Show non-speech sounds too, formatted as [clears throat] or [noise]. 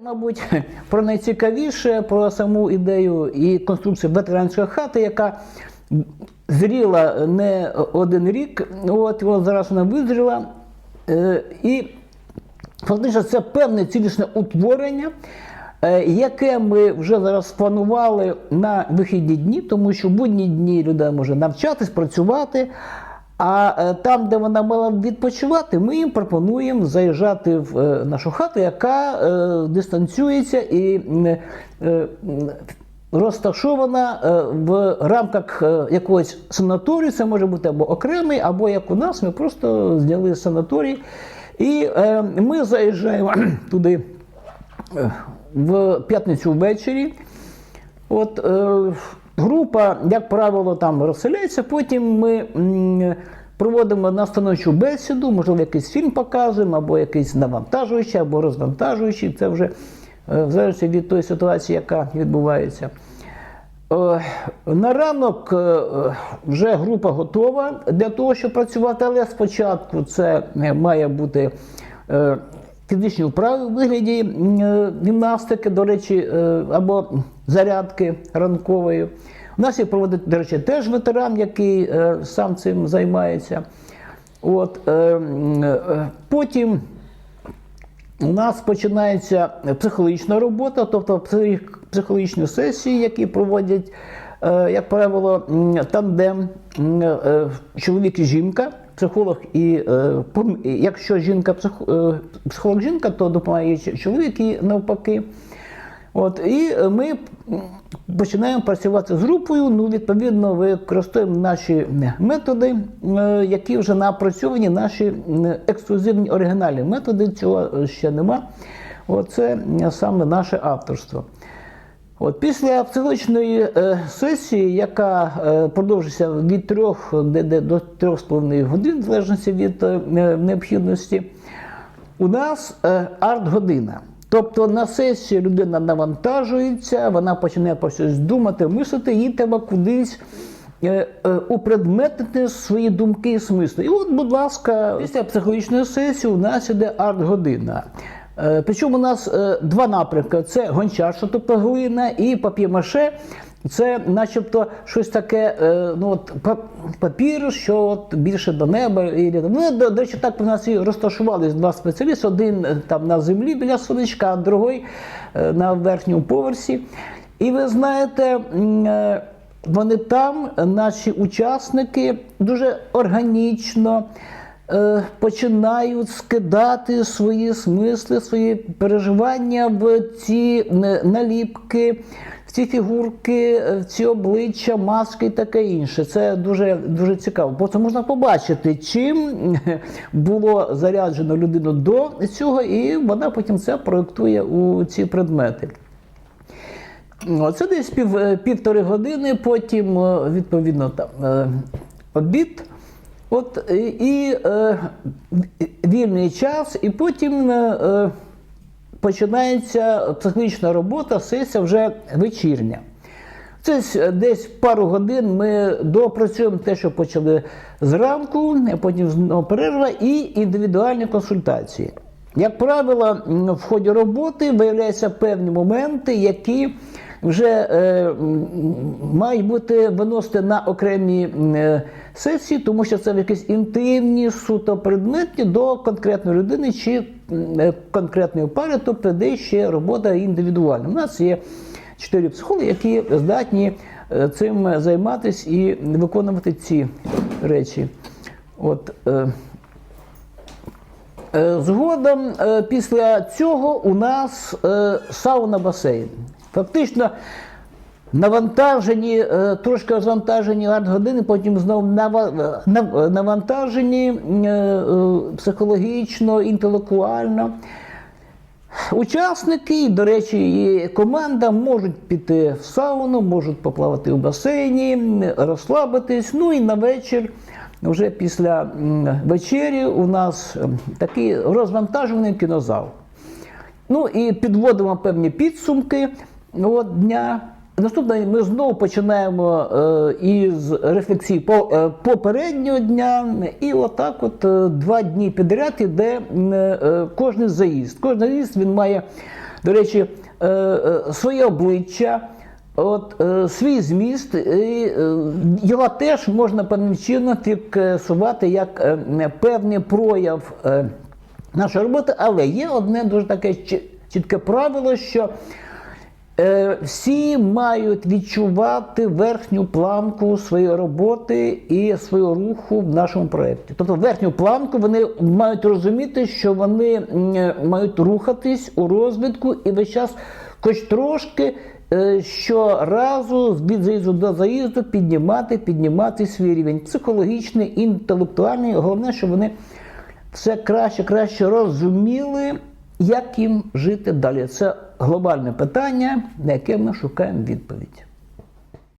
Мабуть, [laughs] про найцікавіше про саму ідею і конструкцію ветеранської хати, яка зріла не один рік, от, зараз вона визріла. Е, і фактично це певне цілісне утворення, е, яке ми вже зараз спланували на вихідні дні, тому що в будні дні людина може навчатись, працювати. А е, там, де вона мала відпочивати, ми їм пропонуємо заїжджати в е, нашу хату, яка е, дистанціюється і розташована в рамках якогось санаторію. Це може бути або окремий, або як у нас, ми просто зняли санаторій. І ми заїжджаємо [clears throat] туди в п'ятницю ввечері. От група, як правило, там розселяється. Потім ми проводимо настановчу бесіду, можливо, якийсь фільм показуємо, або якийсь навантажуючий, або розвантажуючий. Це вже е, в залежності від тої ситуації, яка відбувається. Е, На ранок е, вже група готова для того, щоб працювати, але спочатку це має бути фізичні вправи в вигляді е, гімнастики, до речі, е, або зарядки ранкової. У нас є проводить, до речі, теж ветеран, який е, сам цим займається. От, потім у нас починається психологічна робота, тобто психологічні сесії, які проводять, як правило, тандем чоловік і жінка, психолог і е, якщо жінка е, психолог жінка, то допомагає чоловік і навпаки. От, і ми починаємо працювати з групою. Ну, відповідно, використовуємо наші методи, е, які вже напрацьовані, наші ексклюзивні оригінальні методи. Цього ще нема. Оце саме наше авторство. От після психологічної е, сесії, яка е, продовжиться від 3 де, де, до 3,5 годин, в залежності від е, необхідності, у нас е, арт-година. Тобто на сесії людина навантажується, вона починає про щось думати, мислити, їй треба кудись е, е, упредметити свої думки і смисли. І от, будь ласка, після психологічної сесії у нас іде арт-година. Е, Причому у нас е, два напрямки: це гончарство, тобто глина, і пап'ємаше. Це начебто щось таке, е, ну от па- папір, що от більше до неба. І, ну, до, до речі, так у нас і розташувались два спеціалісти: один там на землі біля сонечка, другий на верхньому поверсі. І ви знаєте, вони там, наші учасники, дуже органічно починають скидати свої смисли, свої переживання в ці е, наліпки, в ці фігурки, е, в ці обличчя, маски і таке інше. Це дуже, дуже цікаво. Просто можна побачити, чим [laughs] було заряджено людину до цього, і вона потім це проєктує у ці предмети. О, Це десь пів, е, півтори години, потім, е, відповідно, там е, обід. От, і, і е, вільний час, і потім е, е, починається психологічна робота, сесія вже вечірня. Це десь пару годин ми допрацюємо те, що почали зранку, потім знову перерва і індивідуальні консультації. Як правило, в ході роботи виявляються певні моменти, які вже е, мають бути виносити на окремі е, сесії, тому що це якісь інтимні, суто предметні до конкретної людини чи е, конкретної пари, тобто де ще робота індивідуальна. У нас є чотири психологи, які здатні е, цим займатися і виконувати ці речі. От, е, Е, Згодом е, після цього у нас сауна басейн. Фактично навантажені, е, трошки розвантажені арт-години, потім знову е, е, навантажені психологічно, інтелектуально. Учасники, до речі, і команда можуть піти в сауну, можуть поплавати в басейні, розслабитись. Ну і на вечір, вже після вечері, у нас такий розвантажений кінозал. Ну і підводимо певні підсумки от, дня. Наступне ми знову починаємо е, із рефлексії е, попереднього дня, і отак от е, два дні підряд іде кожний заїзд. Кожен заїзд він має до речі, своє обличчя. От свій зміст, і, його теж можна певним чином фіксувати як певний прояв нашої роботи, але є одне дуже таке чітке правило, що всі мають відчувати верхню планку своєї роботи і свого руху в нашому проєкті. Тобто верхню планку вони мають розуміти, що вони е, мають рухатись у розвитку і весь час, хоч трошки. е, Щоразу від заїзду до заїзду піднімати, піднімати свій рівень психологічний, інтелектуальний. Головне, щоб вони все краще, краще розуміли, як їм жити далі. Це глобальне питання, на яке ми шукаємо відповідь.